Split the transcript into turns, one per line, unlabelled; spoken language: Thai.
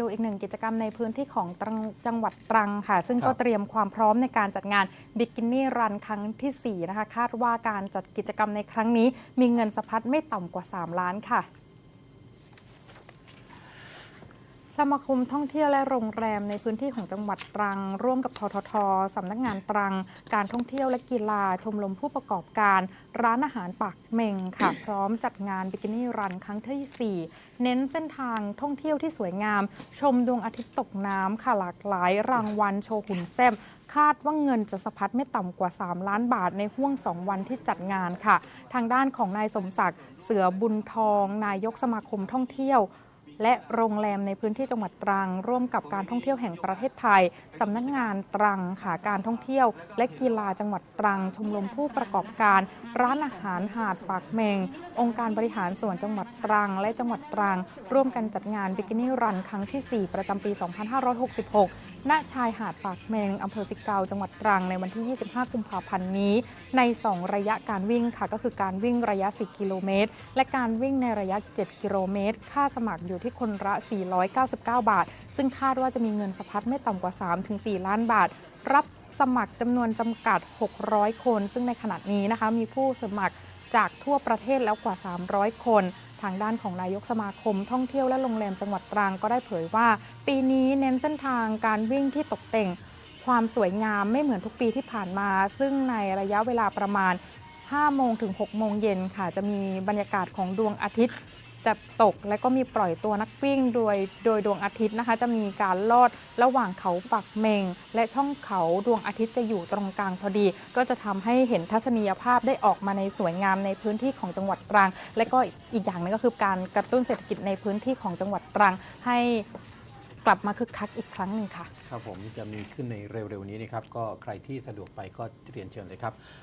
ดูอีกหนึ่งกิจกรรมในพื้นที่ของตรังจังหวัดตรังค่ะ ซึ่ง
ครับ
ก็เตรียมความพร้อมในการจัดงานบิกินี่รันครั้งทีสี่ 4 นะคะ คาดว่าการจัดกิจกรรมในครั้งนี้ มีเงินสะพัดไม่ต่ำกว่า 3 ล้านค่ะ สมาคมท่องเที่ยวและโรงแรมในพื้นที่ของจังหวัดตรัง ร่วมกับทททสำนักงานตรัง การท่องเที่ยวและกีฬาชมรมผู้ประกอบการ ร้านอาหารปากเมงค่ะ พร้อมจัดงานบิกินี่รันครั้งที่ 4 เน้นเส้นทางท่องเที่ยวที่สวยงาม ชมดวงอาทิตย์ตกน้ำค่ะหลากหลายรางวัลโชว์หุ่นแซ่บคาดว่าเงินจะสะพัดไม่ต่ำกว่า 3 ล้านบาทในห่วง 2 วันที่จัดงานค่ะ ทางด้านของนายสมศักดิ์เสือบุญทอง นายกสมาคมท่องเที่ยว และโรงแรมในพื้นที่จังหวัดตรัง ร่วมกับการท่องเที่ยวแห่งประเทศไทยสำนักงานตรังค่ะการท่องเที่ยว และกีฬาจังหวัดตรัง ชมรมผู้ประกอบการ ร้านอาหารหาดปากเมง องค์การบริหารส่วนจังหวัดตรัง และจังหวัดตรัง ร่วมกันจัดงานบิกินี่รันครั้งที่ 4 ประจำปี 2566 ณ ชายหาดปากเมงอำเภอสิเกาจังหวัดตรังในวันที่ 25 กุมภาพันธ์นี้ ใน 2 ระยะการวิ่งค่ะก็คือการวิ่งระยะ 10 กิโลเมตร และการวิ่งในระยะ 7 กิโลเมตร ค่าสมัครอยู่ที่ที่คนละ 499 บาท ซึ่งคาดว่าจะมีเงินสะพัดไม่ต่ำกว่า 3-4 ล้านบาท รับสมัครจำนวนจำกัด 600 คน ซึ่งในขณะนี้นะคะมีผู้สมัครจากทั่วประเทศแล้วกว่า 300 คน ทางด้านของนายกสมาคม ท่องเที่ยวและโรงแรมจังหวัดตรังก็ได้เผยว่า ปีนี้เน้นเส้นทางการวิ่งที่ตกแต่ง ความสวยงามไม่เหมือนทุกปีที่ผ่านมา ซึ่งในระยะเวลาประมาณ 5 โมงถึง 6 โมงเย็นค่ะ จะมีบรรยากาศของดวงอาทิตย์ จะตกและก็มีปล่อยตัวนักวิ่งโดยโดยดวงอาทิตย์นะคะ จะมีการลอดระหว่างเขาปักเมง และช่องเขาดวงอาทิตย์จะอยู่ตรงกลางพอดี ก็จะทำให้เห็นทัศนียภาพได้ออกมาในสวยงามในพื้นที่ของจังหวัดตรัง และก็อีกอย่างหนึงก็คือการกระตุ้นเศรษฐกิจในพื้นที่ของจังหวัดตรัง ให้กลับมาคึกคักอีกครั้งหนึ่งค่ะ
ครับผมจะมีขึ้นในเร็วๆนี้นะครับ ก็ใครที่สะดวกไปก็เรียนเชิญเลยครับ